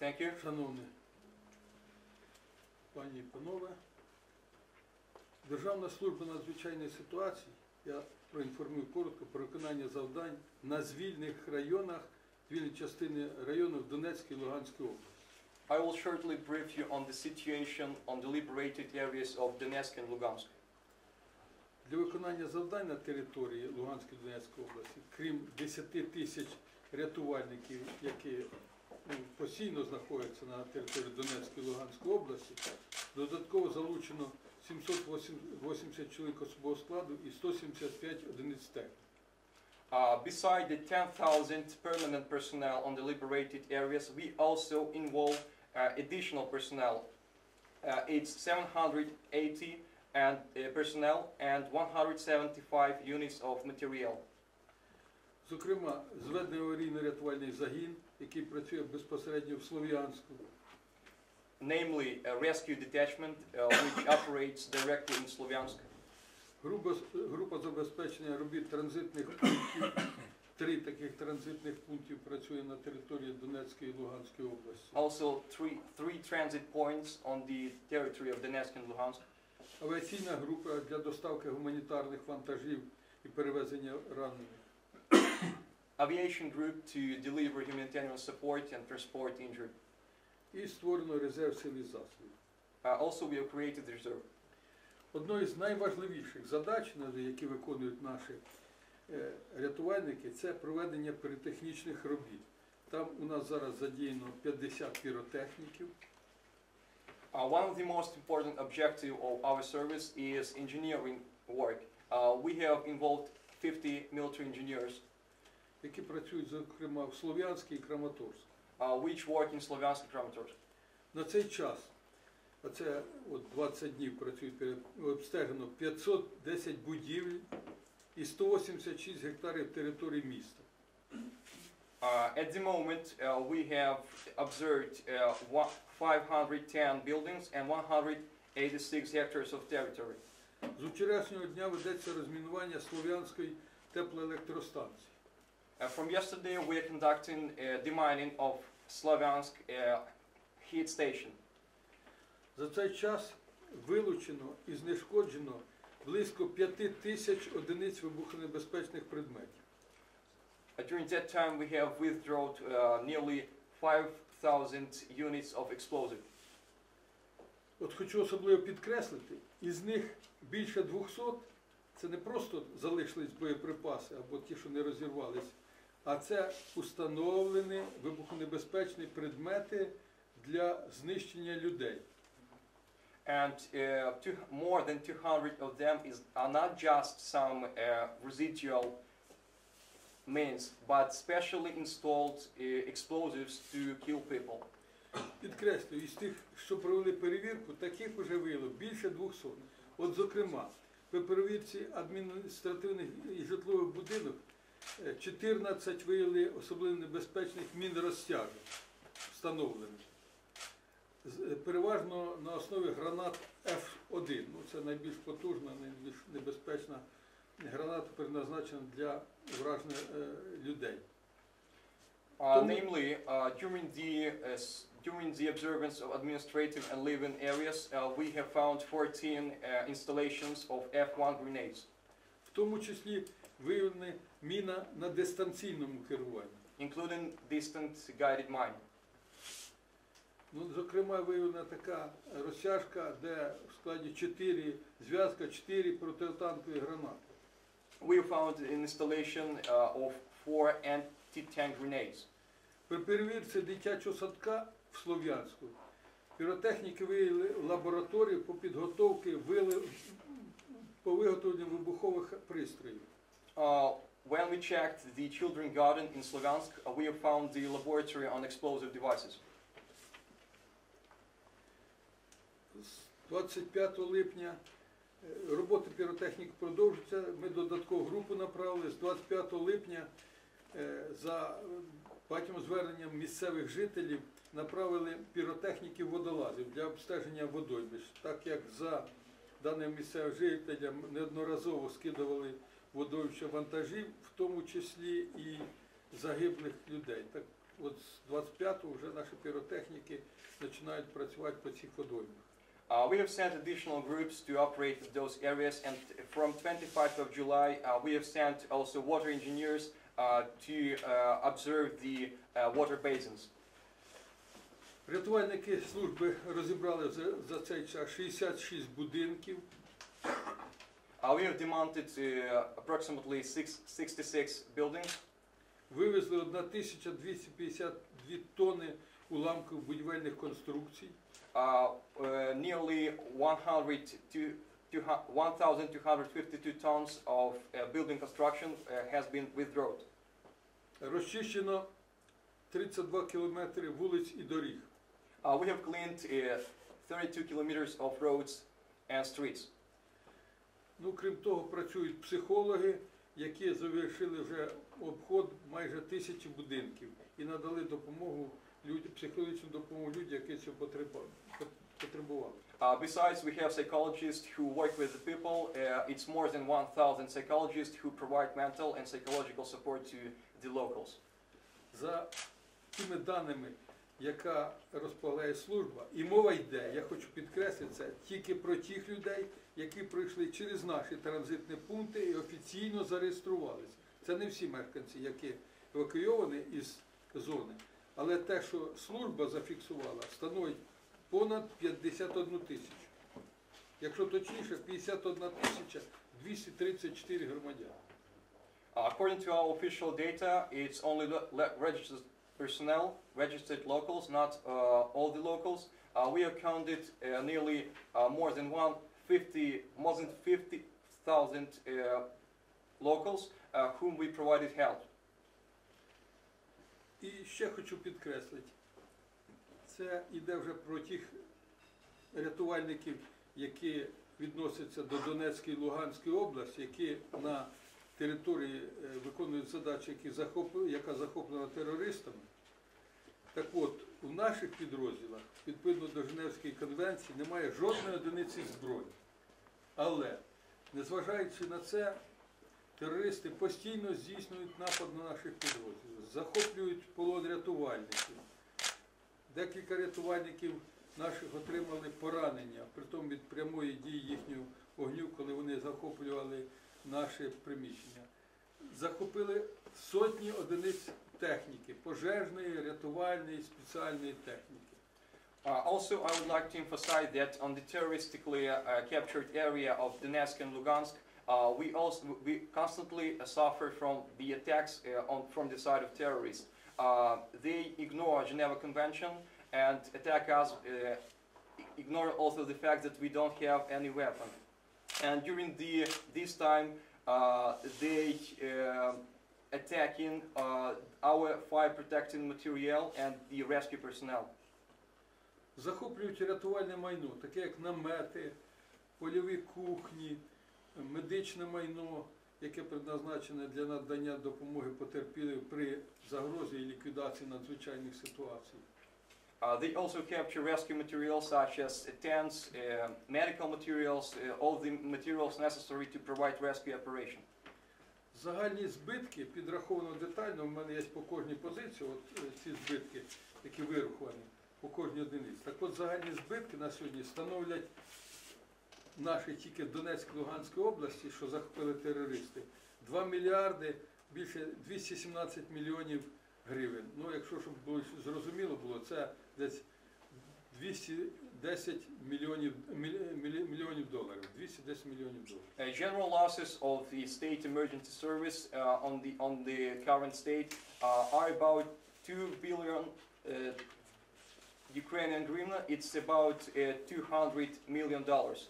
Thank you. Шановні пані і панове, Державна служба надзвичайної ситуації, я проінформую коротко про виконання завдань на звільних районах, звільні частини районів Донецької і Луганської області. I will shortly brief you on the situation on the liberated areas of Donetsk and Lugansk. Для виконання завдань на території Луганської і Донецької області, крім 10 тисяч рятувальників, які постійно знаходяться на території Донецької і Луганської області, додатково залучено 780 чоловік особового складу і 175 одиниць техніки. Uh, beside the 10,000 permanent personnel on the liberated areas, we also involve uh, additional personnel. Uh, it's 780 and uh, personnel and 175 units of material. Зокрема, зведений аварійно-рятувальний загін, який працює безпосередньо в Слов'янську, namely a rescue detachment uh, which operates directly in Slovyansk. група, група забезпечення робіт транзитних пунктів. Три таких транзитних пунктів працює на території Донецької і Луганської області. Also, three, three transit points on the territory of Donetsk and Luhansk. Авіаційна група для доставки гуманітарних вантажів і перевезення ранених. Aviation group to deliver humanitarian support and transport injured. І створено резерв сил і засобів. Uh, also, we have created the reserve. Одною з найважливіших задач, на- які виконують наші е, рятувальники, це проведення піротехнічних робіт. Там у нас зараз задіяно 50 піротехніків, Uh, one of the most important objective of our service is engineering work. Uh, we have involved 50 military engineers, які працюють, зокрема, в Слов'янській і Краматорську. uh, which work in Slovyansk and Kramatorsk. На цей час, а це от 20 днів працюють, перед- обстежено 510 будівель і 186 гектарів території міста. Uh, at the moment, uh, we have observed uh, 510 buildings and 186 hectares of territory. З вчорашнього дня ведеться розмінування Слов'янської теплоелектростанції. Uh, from yesterday, we are conducting uh, demining of Slavyansk uh, heat station. За цей час вилучено і знешкоджено близько 5 тисяч одиниць вибухонебезпечних предметів. During that time, we have withdrawn uh, nearly 5,000 units of explosive. От хочу особливо підкреслити, із них більше 200 це не просто залишились боєприпаси або ті, що не розірвались, а це установлені вибухонебезпечні предмети для знищення людей. And uh, two, more than 200 of them is, are not just some uh, residual means, but specially installed uh, explosives to kill people. Підкреслюю, із тих, що провели перевірку, таких вже виявило більше 200. От, зокрема, при перевірці адміністративних і житлових будинок 14 виявили особливо небезпечних мінрозтяжок встановлених. Е, Переважно на основі гранат F1. Ну, це найбільш потужна, найбільш небезпечна граната, предназначена для враження е, людей. Uh, namely, uh, during the uh, during the observance of administrative and living areas, uh, we have found 14 uh, installations of F1 grenades, В тому числі виявлена міна на дистанційному керуванні. including distant guided mine. Ну, зокрема, виявлена така розтяжка, де в складі 4 зв'язка, 4 протитанкові гранати. We found an installation uh, of four anti-tank grenades. При перевірці дитячого садка в Слов'янську піротехніки виявили лабораторію по підготовці вили- по виготовленню вибухових пристроїв. Uh, when we checked the children garden in Slovyansk, uh, we found the laboratory on explosive devices. З 25 липня е, роботи піротехніки продовжуються. Ми додаткову групу направили з 25 липня е, за багатьом зверненням місцевих жителів направили піротехніків водолазів для обстеження водоймищ, так як за даним місцевим жителям неодноразово скидували водоймища вантажів, в тому числі і загиблих людей. Так от з 25-го вже наші піротехніки починають працювати по цих водоймах. Uh, we have sent additional groups to operate those areas, and from 25th of July, uh, we have sent also water engineers uh, to uh, observe the uh, water basins. Рятувальники служби розібрали за, за цей час 66 будинків, we have demounted uh, approximately six, 66 buildings. вивезли 1252 тонни уламків будівельних конструкцій, Uh, uh, nearly 100 to, to, 1,252 tons of uh, building construction uh, has been withdrawn. розчищено 32 кілометри вулиць і доріг. Uh, we have cleaned uh, 32 kilometers of roads and streets. Ну, крім того, працюють психологи, які завершили вже обход майже тисячі будинків і надали допомогу людям, психологічну допомогу людям, які цього потребували. Uh, besides, we have psychologists who work with the people. Uh, it's more than 1,000 psychologists who provide mental and psychological support to the locals. За тими даними, яка розполагає служба, і мова йде, я хочу підкреслити це, тільки про тих людей, які пройшли через наші транзитні пункти і офіційно зареєструвалися. Це не всі мешканці, які евакуйовані із зони. Але те, що служба зафіксувала, становить понад 51 тисячу. Якщо точніше, 51 тисяча 234 громадян. Uh, according to our official data, it's only registered personnel, registered locals, not uh, all the locals. Uh, we have counted uh, nearly uh, more than 150, more than 50,000 uh, locals uh, whom we provided help. І ще хочу підкреслити, це йде вже про тих рятувальників, які відносяться до Донецької і Луганської області, які на території е, виконують задачі, які захоп- яка захоплена терористами. Так от, у наших підрозділах, відповідно до Женевської конвенції, немає жодної одиниці зброї. Але, незважаючи на це, Терористи постійно здійснюють напад на наших підрозділів, захоплюють полон рятувальників. Декілька рятувальників наших отримали поранення, притом від прямої дії їхнього огню, коли вони захоплювали наше приміщення. Захопили сотні одиниць техніки, пожежної, рятувальної, спеціальної техніки. Uh, also, I would like to emphasize that on the terroristically uh, captured area of Donetsk and Lugansk, uh, we also we constantly uh, suffer from the attacks uh, on from the side of terrorists. Uh, they ignore Geneva Convention and attack us. Uh, ignore also the fact that we don't have any weapon. And during the this time, uh, they uh, attacking uh, our fire protecting material and the rescue personnel. захоплюють рятувальне майно, таке як намети, польові кухні, медичне майно, яке предназначене для надання допомоги потерпілим при загрозі і ліквідації надзвичайних ситуацій. Uh, they also capture rescue materials such as uh, tents, uh, medical materials, all the materials necessary to provide rescue operation. Загальні збитки підраховано детально. У мене є по кожній позиції, от е, ці збитки, які вираховані по кожній одиниці. Так от загальні збитки на сьогодні становлять наші тільки в Донецькій Луганській області, що захопили терористи, 2 мільярди, більше 217 мільйонів гривень. Ну, якщо щоб було зрозуміло було, це десь 210 мільйонів, мілі- мілі- мільйонів доларів. 210 мільйонів доларів. Uh, general losses of the state emergency service uh, on the on the current state uh, are about two billion uh, Ukrainian hryvnia. It's about uh, 200 million dollars.